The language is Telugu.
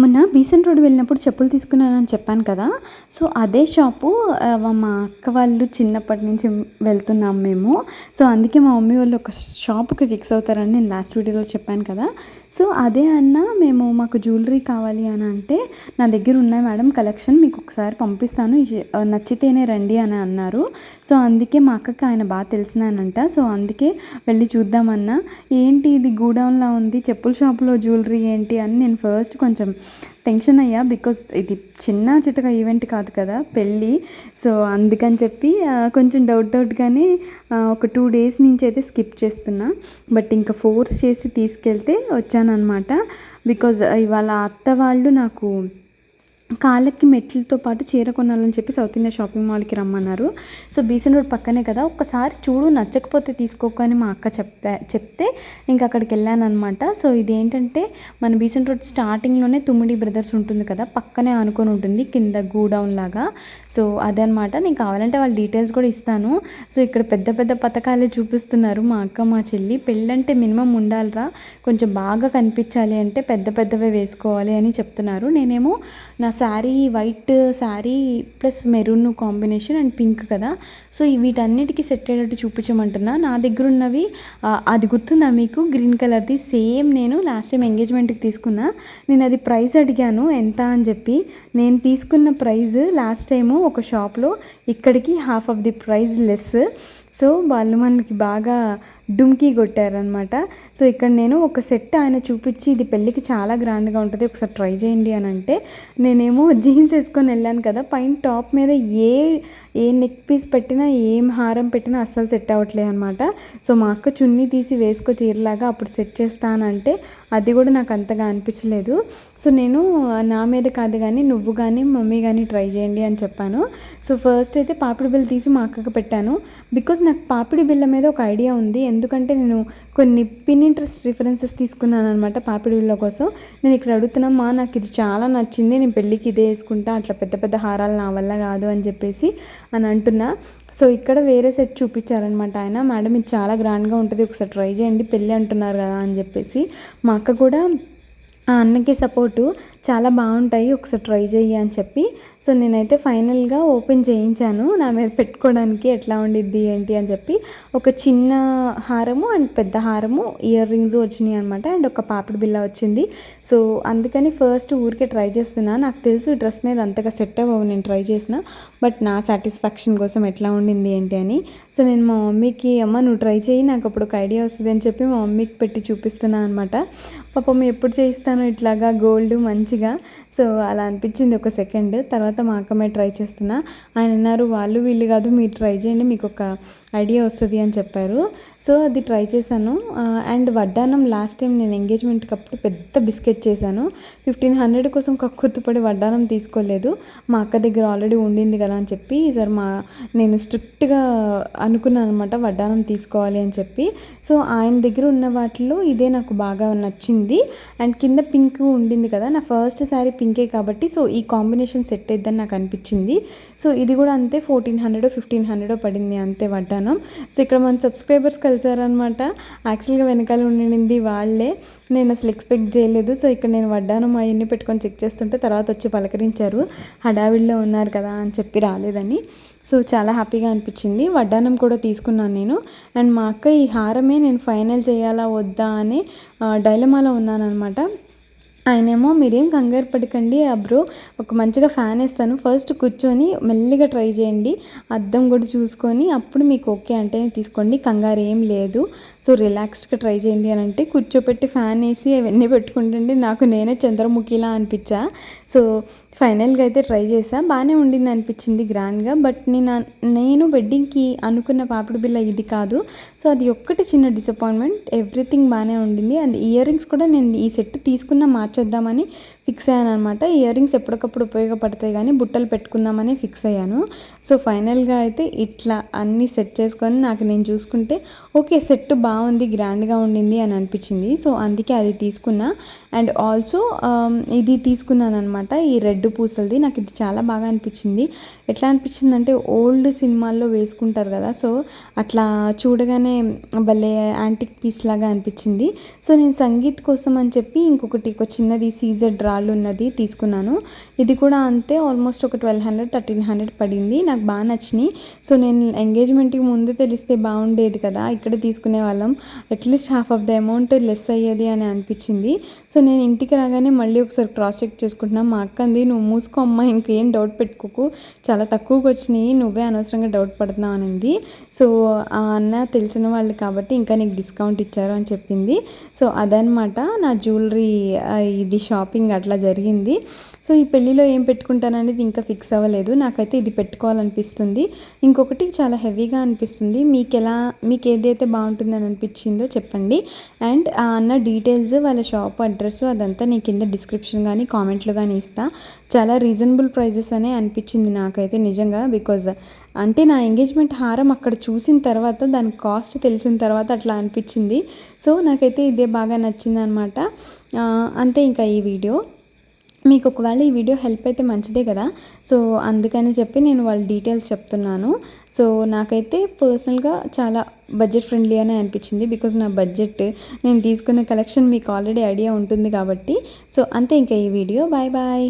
మొన్న బీసెంట్ రోడ్ వెళ్ళినప్పుడు చెప్పులు తీసుకున్నానని చెప్పాను కదా. సో అదే షాపు మా అక్క వాళ్ళు చిన్నప్పటి నుంచి వెళ్తున్నాం మేము. సో అందుకే మా మమ్మీ వాళ్ళు ఒక షాప్కి ఫిక్స్ అవుతారని నేను లాస్ట్ వీడియోలో చెప్పాను కదా. సో అదే అన్న మేము మాకు జ్యువెలరీ కావాలి అని అంటే నా దగ్గర ఉన్నాయి మేడం కలెక్షన్ మీకు ఒకసారి పంపిస్తాను. నచ్చితేనే రండి అని అన్నారు. సో అందుకే మా అక్కకి ఆయన బాగా తెలిసినానంట. సో అందుకే వెళ్ళి చూద్దామన్నా. ఏంటి ఇది గూడౌన్లా ఉంది? చెప్పుల షాప్లో జ్యువెలరీ ఏంటి అని నేను ఫస్ట్ కొంచెం టెన్షన్ అయ్యా బికాస్ ఇది చిన్న చితక ఈవెంట్ కాదు కదా పెళ్ళి. సో అందుకని చెప్పి కొంచెం డౌట్ డౌట్గానే ఒక టూ డేస్ నుంచి అయితే స్కిప్ చేస్తున్నా. బట్ ఇంకా ఫోర్స్ చేసి తీసుకెళ్తే వచ్చానమాట బికాజ్ ఇవాళ అత్త వాళ్ళు నాకు కాళ్ళకి మెట్లతో పాటు చీర కొనాలని చెప్పి సౌత్ ఇండియా షాపింగ్ మాల్కి రమ్మన్నారు. సో బీసెన్ రోడ్ పక్కనే కదా ఒక్కసారి చూడు నచ్చకపోతే తీసుకోకు అని మా అక్క చెప్పా చెప్తే ఇంకా అక్కడికి వెళ్ళాను అనమాట సో ఇది ఏంటంటే మన బీసెన్ రోడ్ స్టార్టింగ్లోనే తుమ్మిడి బ్రదర్స్ ఉంటుంది కదా పక్కనే అనుకొని ఉంటుంది కింద గూడౌన్ లాగా. సో అదనమాట నేను కావాలంటే వాళ్ళ డీటెయిల్స్ కూడా ఇస్తాను. సో ఇక్కడ పెద్ద పెద్ద పథకాలే చూపిస్తున్నారు మా అక్క మా చెల్లి. పెళ్ళంటే మినిమం ఉండాలిరా కొంచెం బాగా కనిపించాలి అంటే పెద్ద పెద్దవే వేసుకోవాలి అని చెప్తున్నారు. నేనేమో నా sari white sari plus maroon combination and pink కదా. సో వీటన్నిటికీ సెట్ అయ్యేటట్టు చూపించమంటున్నా. నా దగ్గర ఉన్నవి అది గుర్తుందా మీకు? గ్రీన్ కలర్ది సేమ్ నేను లాస్ట్ టైం ఎంగేజ్మెంట్కి తీసుకున్నా. నేను అది ప్రైస్ అడిగాను ఎంత అని చెప్పి. నేను తీసుకున్న ప్రైస్ లాస్ట్ టైము ఒక షాప్లో ఇక్కడికి half of the price less. So వాళ్ళు మనకి బాగా డుమ్కీ కొట్టారనమాట సో ఇక్కడ నేను ఒక సెట్ ఆయన చూపించి ఇది పెళ్ళికి చాలా గ్రాండ్గా ఉంటుంది ఒకసారి ట్రై చేయండి అని అంటే నేనేమో జీన్స్ వేసుకొని వెళ్ళాను కదా పైన టాప్ మీద ఏ ఏ నెక్ పీస్ పెట్టినా ఏం హారం పెట్టినా అస్సలు సెట్ అవ్వట్లేదు అనమాట సో మా అక్క చున్నీ తీసి వేసుకో చీరలాగా అప్పుడు సెట్ చేస్తానంటే అది కూడా నాకు అంతగా అనిపించలేదు. సో నేను నా మీద కాదు కానీ నువ్వు కానీ మమ్మీ కానీ ట్రై చేయండి అని చెప్పాను. సో ఫస్ట్ అయితే పాపిడి బిల్ తీసి మా అక్కకి పెట్టాను. బికాజ్ నాకు పాపిడి బిళ్ళ మీద ఒక ఐడియా ఉంది. ఎందుకంటే నేను కొన్ని పిన్ ఇంట్రెస్ట్ రిఫరెన్సెస్ తీసుకున్నాను అనమాట పాపిడి బిళ్ళ కోసం. నేను ఇక్కడ అడుగుతున్నా మా నాకు ఇది చాలా నచ్చింది. నేను పెళ్ళికి ఇదే వేసుకుంటా. అట్లా పెద్ద పెద్ద హారాలు నా వల్ల కాదు అని చెప్పేసి అని అంటున్నా. సో ఇక్కడ వేరే సెట్ చూపించారనమాట ఆయన. మేడం ఇది చాలా గ్రాండ్గా ఉంటుంది. ఒకసారి ట్రై చేయండి. పెళ్ళి అంటున్నారు కదా అని చెప్పేసి. మా అక్క కూడా ఆ అన్నకి సపోర్టు. చాలా బాగుంటాయి ఒకసారి ట్రై చెయ్యి అని చెప్పి. సో నేనైతే ఫైనల్గా ఓపెన్ చేయించాను. నా మీద పెట్టుకోవడానికి ఎట్లా ఉండిద్ది ఏంటి అని చెప్పి. ఒక చిన్న హారము అండ్ పెద్ద హారము ఇయర్ రింగ్స్ వచ్చినాయి అనమాట అండ్ ఒక పాపిడి బిల్ల వచ్చింది. సో అందుకని ఫస్ట్ ఊరికే ట్రై చేస్తున్నా. నాకు తెలుసు ఈ డ్రెస్ మీద అంతగా సెట్ అవ్వవు నేను ట్రై చేసిన. బట్ నా సాటిస్ఫాక్షన్ కోసం ఎట్లా ఉండింది ఏంటి అని. సో నేను మా మమ్మీకి అమ్మ నువ్వు ట్రై చేయి నాకు అప్పుడు ఒక ఐడియా వస్తుంది అని చెప్పి మా మమ్మీకి పెట్టి చూపిస్తున్నాను అనమాట పాపం ఎప్పుడు చేయిస్తాను ఇట్లాగా గోల్డ్ మంచి మంచిగా. సో అలా అనిపించింది ఒక సెకండ్. తర్వాత మా అక్కమే ట్రై చేస్తున్నా. ఆయన అన్నారు వాళ్ళు వీళ్ళు కాదు మీరు ట్రై చేయండి మీకు ఒక ఐడియా వస్తుంది అని చెప్పారు. సో అది ట్రై చేశాను. అండ్ వడ్డానం లాస్ట్ టైం నేను ఎంగేజ్మెంట్కి అప్పుడు పెద్ద బిస్కెట్ చేశాను. ఫిఫ్టీన్ హండ్రెడ్ కోసం కక్కుర్తిపడి వడ్డానం తీసుకోలేదు. మా అక్క దగ్గర ఆల్రెడీ ఉండింది కదా అని చెప్పి ఈసారి మా నేను స్ట్రిక్ట్గా అనుకున్నాను అనమాట వడ్డానం తీసుకోవాలి అని చెప్పి. సో ఆయన దగ్గర ఉన్న వాటిలో ఇదే నాకు బాగా నచ్చింది. అండ్ కింద పింక్ ఉండింది కదా నా ఫస్ట్ ఫస్ట్ శారీ పింకే కాబట్టి సో ఈ కాంబినేషన్ సెట్ అయిద్దని నాకు అనిపించింది. సో ఇది కూడా అంతే ఫోర్టీన్ హండ్రెడ్ ఫిఫ్టీన్ హండ్రెడ్ పడింది అంతే వడ్డానం సో ఇక్కడ మన సబ్స్క్రైబర్స్ కలిసారనమాట యాక్చువల్గా వెనకాల ఉండింది వాళ్ళే. నేను అసలు ఎక్స్పెక్ట్ చేయలేదు. సో ఇక్కడ నేను వడ్డానం అవన్నీ పెట్టుకొని చెక్ చేస్తుంటే తర్వాత వచ్చి పలకరించారు. హడావిడిలో ఉన్నారు కదా అని చెప్పి రాలేదని. సో చాలా హ్యాపీగా అనిపించింది. వడ్డానం కూడా తీసుకున్నాను నేను. అండ్ మా అక్క ఈ హారమే నేను ఫైనల్ చేయాలా వద్దా అని డైలమాలో ఉన్నానన్నమాట. ఆయనేమో మీరేం కంగారు పడకండి ఆ బ్రో ఒక మంచిగా ఫ్యాన్ వేస్తాను. ఫస్ట్ కూర్చొని మెల్లిగా ట్రై చేయండి. అద్దం కూడా చూసుకొని అప్పుడు మీకు ఓకే అంటే తీసుకోండి. కంగారు ఏం లేదు. సో రిలాక్స్డ్గా ట్రై చేయండి అని అంటే కూర్చోపెట్టి ఫ్యాన్ వేసి అవన్నీ పెట్టుకుంటుంటే నాకు నేనే చంద్రముఖిలా అనిపించా. సో ఫైనల్గా అయితే ట్రై చేసా బాగానే ఉండింది అనిపించింది గ్రాండ్గా. బట్ నేను నేను వెడ్డింగ్కి అనుకున్న పాపిడి బిల్ల ఇది కాదు. సో అది ఒక్కటి చిన్న డిసప్పాయింట్మెంట్. ఎవ్రీథింగ్ బాగానే ఉండింది. అండ్ ఇయర్ రింగ్స్ కూడా నేను ఈ సెట్ తీసుకున్న మార్చేద్దామని ఫిక్స్ అయ్యాను అనమాట ఇయర్ రింగ్స్ ఎప్పటికప్పుడు ఉపయోగపడతాయి కానీ బుట్టలు పెట్టుకుందామని ఫిక్స్ అయ్యాను. సో ఫైనల్గా అయితే ఇట్లా అన్నీ సెట్ చేసుకొని నాకు నేను చూసుకుంటే ఓకే సెట్ బాగుంది గ్రాండ్గా ఉండింది అని అనిపించింది. సో అందుకే అది తీసుకున్నా. అండ్ ఆల్సో ఇది తీసుకున్నాను అనమాట ఈ రెడ్ పూసలది. నాకు ఇది చాలా బాగా అనిపించింది. ఎట్లా అనిపించింది అంటే ఓల్డ్ సినిమాల్లో వేసుకుంటారు కదా సో అట్లా చూడగానే భలే యాంటిక్ పీస్ లాగా అనిపించింది. సో నేను సంగీత్ కోసం అని చెప్పి ఇంకొకటి ఒక చిన్నది సీజర్ రాళ్ళు ఉన్నది తీసుకున్నాను. ఇది కూడా అంతే ఆల్మోస్ట్ ఒక ట్వెల్వ్ హండ్రెడ్ థర్టీన్ హండ్రెడ్ పడింది. నాకు బాగా నచ్చినాయి. సో నేను ఎంగేజ్మెంట్కి ముందు తెలిస్తే బాగుండేది కదా. ఇక్కడ తీసుకునే వాళ్ళం. At least half of the amount less అయ్యేది అని అనిపించింది. సో నేను ఇంటికి రాగానే మళ్ళీ ఒకసారి క్రాస్ చెక్ చేసుకుంటున్నా. మా అక్కంది నువ్వు మూసుకో అమ్మా ఇంకేం డౌట్ పెట్టుకోకు. చాలా తక్కువకి వచ్చినాయి. నువ్వే అనవసరంగా డౌట్ పడుతున్నావు అనింది. సో ఆ అన్న తెలిసిన వాళ్ళు కాబట్టి ఇంకా నీకు డిస్కౌంట్ ఇచ్చారు అని చెప్పింది. సో అదనమాట నా జ్యువెలరీ ఇది షాపింగ్ అట్లా జరిగింది. సో ఈ పెళ్ళిలో ఏం పెట్టుకుంటాననేది ఇంకా ఫిక్స్ అవ్వలేదు. నాకైతే ఇది పెట్టుకోవాలనిపిస్తుంది. ఇంకొకటి చాలా హెవీగా అనిపిస్తుంది. మీకు ఎలా మీకు ఏదైతే బాగుంటుందని అనిపించిందో చెప్పండి. అండ్ ఆ అన్న డీటెయిల్స్ వాళ్ళ షాప్ అడ్రస్ అదంతా నీ కింద డిస్క్రిప్షన్ కానీ కామెంట్లు కానీ ఇస్తా. చాలా రీజనబుల్ ప్రైజెస్ అనే అనిపించింది నాకైతే నిజంగా. బికాజ్ అంటే నా ఎంగేజ్మెంట్ హారం అక్కడ చూసిన తర్వాత దాని కాస్ట్ తెలిసిన తర్వాత అట్లా అనిపించింది. సో నాకైతే ఇదే బాగా నచ్చింది అనమాట అంతే ఇంకా ఈ వీడియో. మీకు ఒకవేళ ఈ వీడియో హెల్ప్ అయితే మంచిదే కదా. సో అందుకని చెప్పి నేను వాళ్ళ డీటెయిల్స్ చెప్తున్నాను. సో నాకైతే పర్సనల్గా చాలా బడ్జెట్ ఫ్రెండ్లీ అనే అనిపించింది. బికాజ్ నా బడ్జెట్ నేను తీసుకున్న కలెక్షన్ మీకు ఆల్రెడీ ఐడియా ఉంటుంది కాబట్టి. సో అంతే ఇంకా ఈ వీడియో. Bye bye.